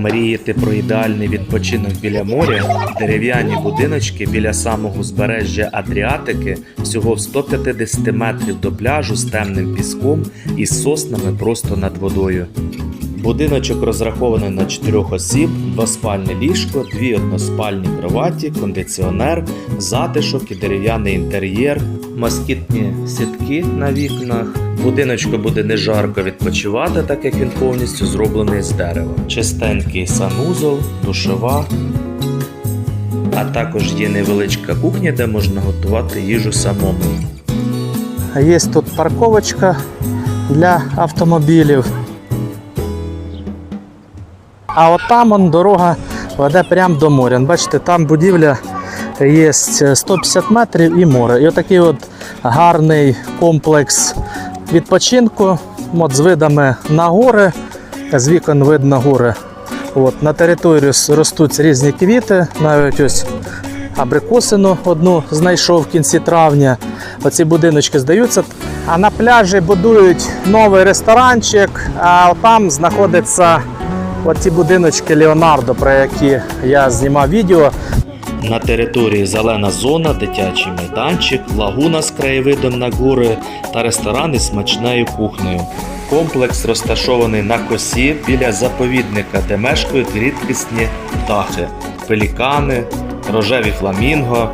Мрієте про ідеальний відпочинок біля моря? Дерев'яні будиночки біля самого узбережжя Адріатики всього в 150 метрів до пляжу з темним піском і соснами просто над водою. Будиночок розрахований на 4 осіб, двоспальне ліжко, дві односпальні кроваті, кондиціонер, затишок і дерев'яний інтер'єр, москітні сітки на вікнах. Будиночку буде не жарко відпочивати, так як він повністю зроблений з дерева. Чистенький санузол, душова. А також є невеличка кухня, де можна готувати їжу самому. Є тут парковочка для автомобілів. А от там он дорога веде прямо до моря. Бачите, там будівля є 150 метрів і море. І отакий от гарний комплекс відпочинку от з видами на гори. З вікон видно гори. От, на території ростуть різні квіти, навіть ось абрикосину одну знайшов в кінці травня. Оці будиночки здаються. А на пляжі будують новий ресторанчик, а там знаходяться оці будиночки Леонардо, про які я знімав відео. На території зелена зона, дитячий майданчик, лагуна з краєвидом на гори та ресторани з смачною кухнею. Комплекс розташований на косі біля заповідника, де мешкають рідкісні птахи, пелікани, рожеві фламінго.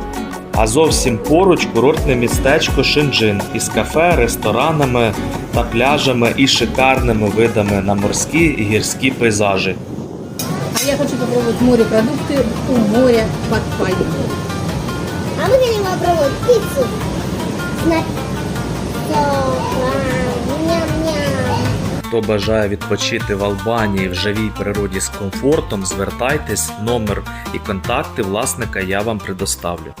А зовсім поруч курортне містечко Шинджин із кафе, ресторанами та пляжами і шикарними видами на морські і гірські пейзажі. Я хочу попробовать морепродукты у моря под пальмой. А мы хотим попробовать пиццу. С на- Хто бажає відпочити в Албанії в живій природі з комфортом, звертайтесь, номер і контакти власника я вам предоставлю.